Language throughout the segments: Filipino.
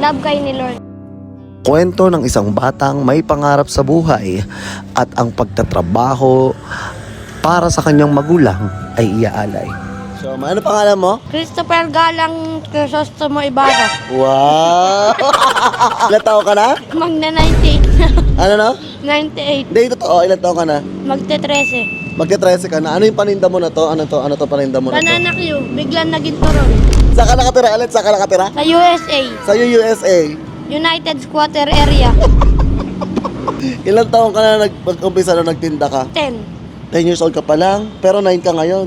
love kayo ni Lord. Kwento ng isang batang may pangarap sa buhay at ang pagtatrabaho para sa kanyang magulang ay iaalay. So, ano pangalan mo? Christopher Galang Crisostomo Ibarra. Wow! Ilan taon ka na? Magna 98 Ano no? 98. Hindi, totoo. Ilan taon ka na? Magte 13. Magka-13 ka na. Ano yung paninda mo na to? Ano to? Ano to paninda mo na to? Banana Q, biglang naging turon. Saan ka nakatira? Alit, saan ka nakatira? Sa USA, Sa USA. United Squatter Area. Ilan taon ka na nag umpisa na nagtinda ka? 10. 10 years old ka pa lang, pero 9 ka ngayon.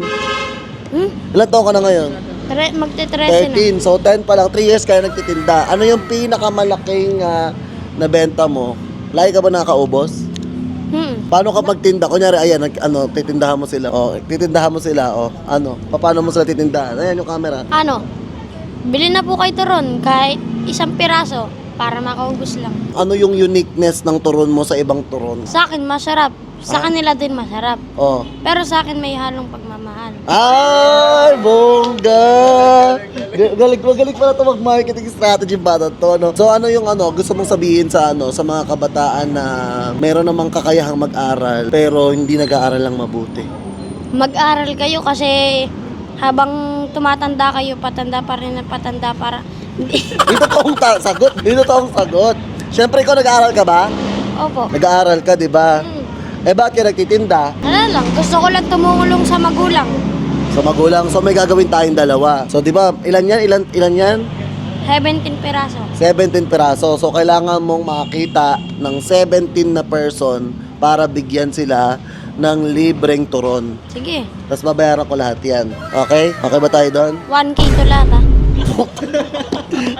Hmm? Ilan taon ka na ngayon? Tre magte 13 na. 13. So 10 pa lang, 3 years ka na nagtitinda. Ano yung pinakamalaking ah, nabenta mo? Lagi ka ba nakakaubos? Hmm. Paano ka magtinda? Kunyari, ayan, nag, ano, titindahan mo sila. O, titindahan mo sila. O, ano, paano mo sila titindahan? Ayan yung camera. Ano? Bili na po kayo turon kahit isang piraso para makaubos lang. Ano yung uniqueness ng turon mo sa ibang turon? Sa akin, masarap. Sa Ah. kanila din masarap. Oh. Pero sa akin may halong pagmamahal. Ay, bongga! Galing, magaling pala ito mag-marketing strategy ba to, no? So ano yung ano, gusto mong sabihin sa ano, sa mga kabataan na meron namang kakayahang mag-aral pero hindi nag-aaral lang mabuti? Mag-aral kayo kasi habang tumatanda kayo, patanda pa rin at patanda para... Dito toong ta- sagot, dito toong sagot. Siyempre ikaw nag-aaral ka ba? Opo. Nag-aaral ka, di ba? Hmm. Eh bakit ka nagtitinda? Ano lang, gusto ko lang tumulong sa magulang. Sa magulang, so may gagawin tayong dalawa. So di ba, ilan yan? Ilan, ilan yan? 17 piraso. 17 piraso. So, kailangan mong makakita ng 17 na person para bigyan sila ng libreng turon. Sige, Tapos babayaran ko lahat yan. Okay? Okay ba tayo doon? 1K to lahat ah.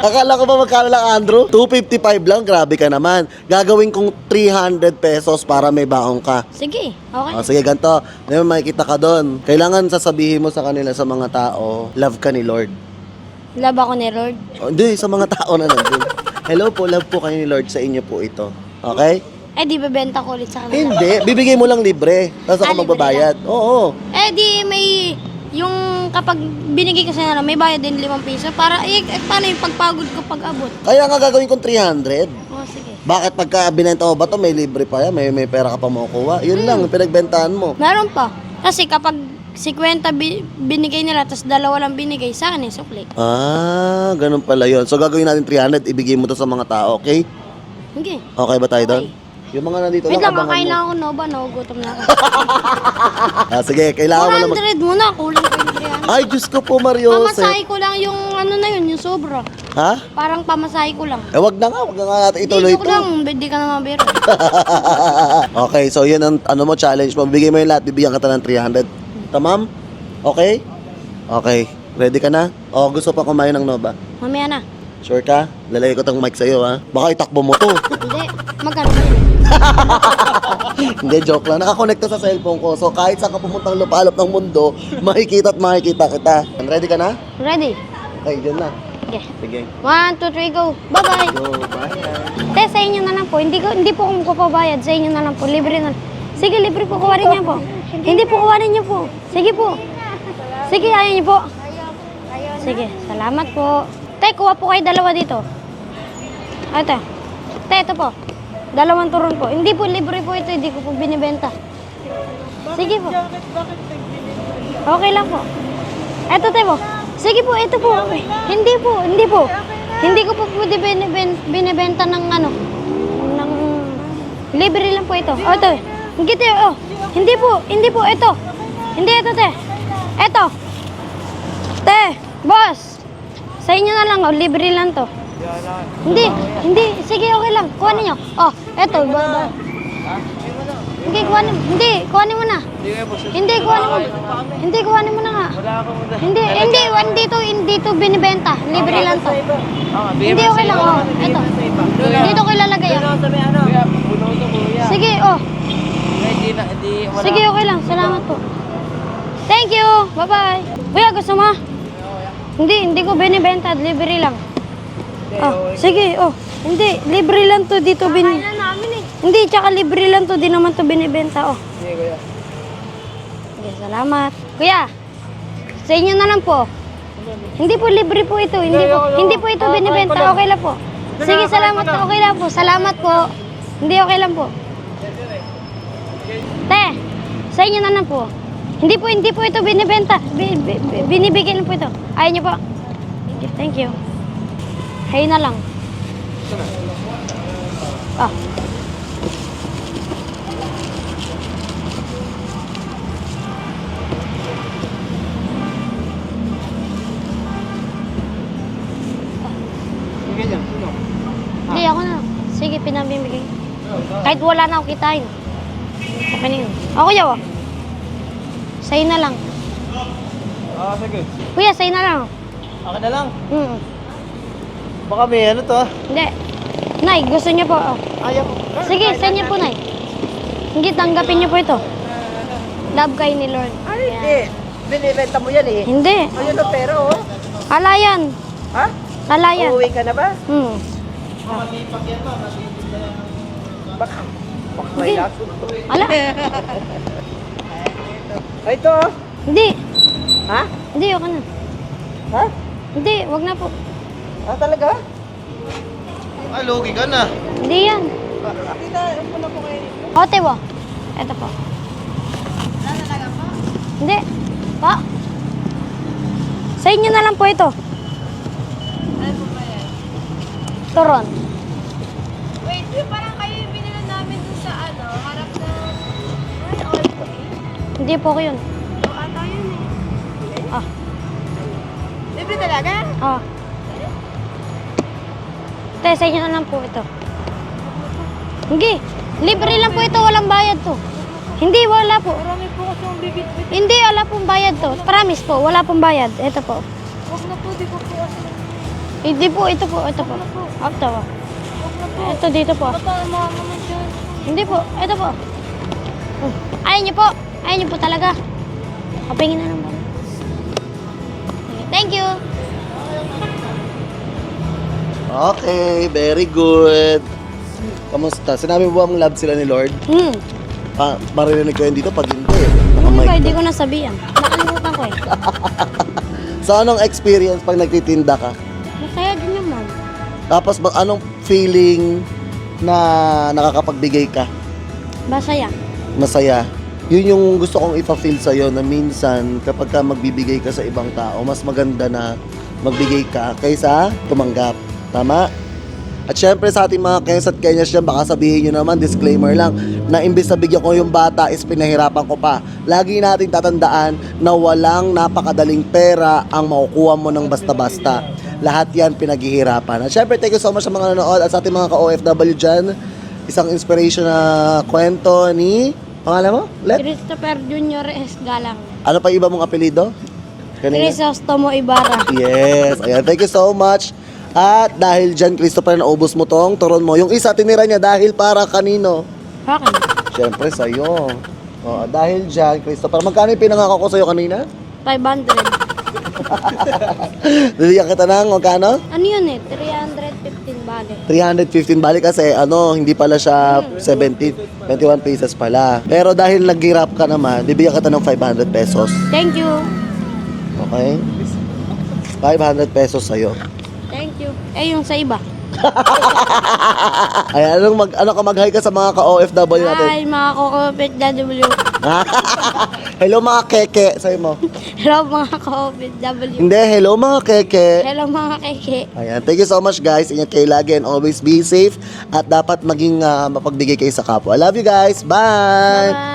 Akala ko ba magkano lang, Andrew? 255 lang, grabe ka naman. Gagawin kong 300 pesos para may baong ka. Sige, okay. O, sige, ganito. Ngayon makikita ka doon. Kailangan sasabihin mo sa kanila sa mga tao, love ka ni Lord. Love ako ni Lord. O, hindi, sa mga tao na nandun. Hello po, love po kayo ni Lord sa inyo po ito. Okay? Eh di bebenta ko ulit sa kanila. Hindi, bibigay mo lang libre. Tapos Ah, ako libre magbabayad. Oo. Eh di may yung kapag binigay ko sa nila, may bayad din 5 piso para eh, eh, paano yung pagpagod ko pag abot. Kaya nga gagawin kong 300. Oh, sige. Bakit pagka binenta mo ba to may libre pa yan? May, may pera ka pa makukuha? Yun lang, pinagbentahan mo. Meron pa. Kasi kapag 50 bi- binigay nila, tapos dalawa lang binigay, sa akin eh, sukli. Ah, ganun pala yun. So gagawin natin 300, ibigay mo to sa mga tao, okay? Okay. Okay ba tayo doon? Yung mga nandito Wait lang, lang, kakain lang ako Nova, no? Gutom na ako. Ah, sige, kailangan mo na mag... 400 muna, kulang pa yung 300. Ay, Diyos ko po, Mario. Pamasahe ko lang yung ano na yun, yung sobra. Ha? Parang pamasahe ko lang. Eh, wag na nga, wag na nga natin ituloy Hindi, joke to. lang, hindi ka naman biro. okay, so yun ang ano mo challenge mo. Bigay mo yung lahat, bibigyan kita ng 300. Tamam? Okay? Okay. Ready ka na? O, gusto pa kumain ng Nova? Mamaya na. Sure ka? Lalagay ko tong mic sa'yo, ha? Baka itakbo mo to. Hindi, magkano ba yun? Hindi, joke lang. Nakakonect to sa cellphone ko. So, kahit saan ka pumuntang lupalop ng mundo, makikita at makikita kita. Ready ka na? Ready? Okay, dyan na. Okay. Sige. One, two, three, go. Bye-bye. Go, bye. Te, sa inyo na lang po. Hindi, ko, hindi po ako magpapabayad. Sa inyo na lang po. Libre na. Sige, libre po. Kuwarin niyo po. Hindi po, kuwarin niyo po. Sige po. Sige, ayaw niyo po. Sige, salamat po. Te, kuha po kayo dalawa dito. Ate. Te, ito po. Dalawang turon po. Hindi po, libre po ito. Hindi ko po binibenta. Sige po. Okay lang po. Ito, te po. Sige po, ito po. Hindi po, hindi po. Hindi ko po pwede biniben- binibenta ng ano, ng libre lang po ito. Oh, ito. Hindi te, oh. Hindi po, hindi po, ito. Hindi ito, te. Ito. Te, boss. Sa inyo na lang, oh. Libre lang to. Hindi, hindi. Sige, okay lang. Kuhanin nyo. Oh, eto. Ba, ba. Hindi, kuhanin. Hindi, kuhanin mo na. Hindi, kuhanin mo. Hindi, kuhanin mo na nga. Hindi, hindi. Hindi to, hindi to binibenta. Libre lang to. Hindi, okay lang. Oh, eto. Dito ko ilalagay. Oh. Sige, oh. Sige, okay lang. Salamat po. Thank you. Bye-bye. Kuya, gusto mo? Hindi, hindi ko binibenta. Libre lang. Oh, sige, oh. Hindi, libre lang to dito bin... Hindi, tsaka libre lang to. Di naman to binibenta, oh. Sige, kuya. Sige, salamat. Kuya, sa inyo na lang po. Hindi po libre po ito. Hindi po, hindi po ito binibenta. Okay lang po. Sige, salamat po. Okay lang po. Salamat po. Hindi, okay lang po. Te, sa inyo na lang po. Hindi po, hindi po ito binibenta. Bi- bi- bi- binibigyan po ito. Ayaw niyo po. Thank you. Thank you. Hay na lang. Ah. Hindi, ako na. Sige, pinabibigay. Kahit wala na ako kitain. Okay na yun. Ako yaw ah. Sa'yo na lang. Ah, sige. Kuya, sa'yo na lang. Akin na lang. Hmm. Baka may ano to ah. Hindi. Nay, gusto niyo po. Oh. Ayaw ko. Sige, sa inyo po, Nay. Hindi, tanggapin niyo po ito. Love kayo ni Lord. Ay, hindi. Binibenta mo yan eh. Hindi. Ayun o, pero oh. Kalayan. Ha? Kalayan. Uuwi ka na ba? Hmm. Baka. Baka may Hindi. lason. Ala. Ay, ito oh. Hindi. Ha? Hindi, okay na. Ha? Hindi, wag na po. Ah, talaga? Ay, logi ka na. Hindi yan. Hindi na, upo na po kayo. Ote po. Ito po. Hindi. Pa. Sa inyo na lang po ito. Turon. Hindi po ko yun. O, ata yun eh. Ah. Libre talaga? Ah. Te, sa inyo na lang po ito. Hindi. Libre lang po ito. Walang bayad to. Hindi, wala po. Marami po kasi yung bibit-bit. Hindi, wala pong bayad to. Promise po, wala pong bayad. Ito po. Huwag na po, di ko po kasi... Hindi po, ito po, ito po. Ito po. Huwag na po. Ito dito po. Baka dyan. Hindi po, ito po. Hmm. Ayaw niyo po. Ayaw niyo po talaga. Kapingin na naman. Okay, Thank you. Okay, very good. Kamusta? Sinabi mo ba ang love sila ni Lord? Hmm. Pa maririnig ko yun dito pag hindi. Hindi ko, Nakamay hindi ko nasabihan. Nakalimutan ko eh. So, anong experience pag nagtitinda ka? Masaya din naman. Tapos, ba- anong feeling na nakakapagbigay ka? Masaya. Masaya. Yun yung gusto kong ipa-feel sa'yo na minsan kapag ka magbibigay ka sa ibang tao, mas maganda na magbigay ka kaysa tumanggap. Tama? At syempre sa ating mga Kens at Kenyas dyan, baka sabihin nyo naman, disclaimer lang, na imbis na bigyan ko yung bata is pinahirapan ko pa. Lagi natin tatandaan na walang napakadaling pera ang makukuha mo ng basta-basta. Lahat yan pinaghihirapan. At syempre, thank you so much sa mga nanonood at sa ating mga ka-OFW dyan. Isang inspiration na kwento ni... Pangalan mo? Let? Christopher Junior S. Galang. Ano pa iba mong apelido? Kanina? Crisostomo Ibarra. Yes. Ayan. Thank you so much. At dahil dyan, Christopher, naubos mo tong turon mo. Yung isa, tinira niya dahil para kanino? Akin. Siyempre, sa'yo. Oh, dahil dyan, Christopher, magkano yung pinangako ko sa'yo kanina? 500. Liliyan kita ng magkano? Ano yun eh? 300. 315 balik kasi ano, hindi pala siya 17, 21 pesos pala. Pero dahil naghirap ka naman, bibigyan kita ng 500 pesos. Thank you. Okay? 500 pesos sa'yo. Thank you. Eh, yung sa iba. Ay, anong mag, ano ka mag-hi ka sa mga ka-OFW natin? Hi, mga kokopit W. hello mga keke, sa'yo mo. Hello, mga kokopit W. Hindi, hello mga keke. Hello, mga keke. Ayan, thank you so much guys. Ingat kayo lagi and always be safe. At dapat maging ah, mapagbigay kayo sa kapwa. I love you guys. Bye! Bye.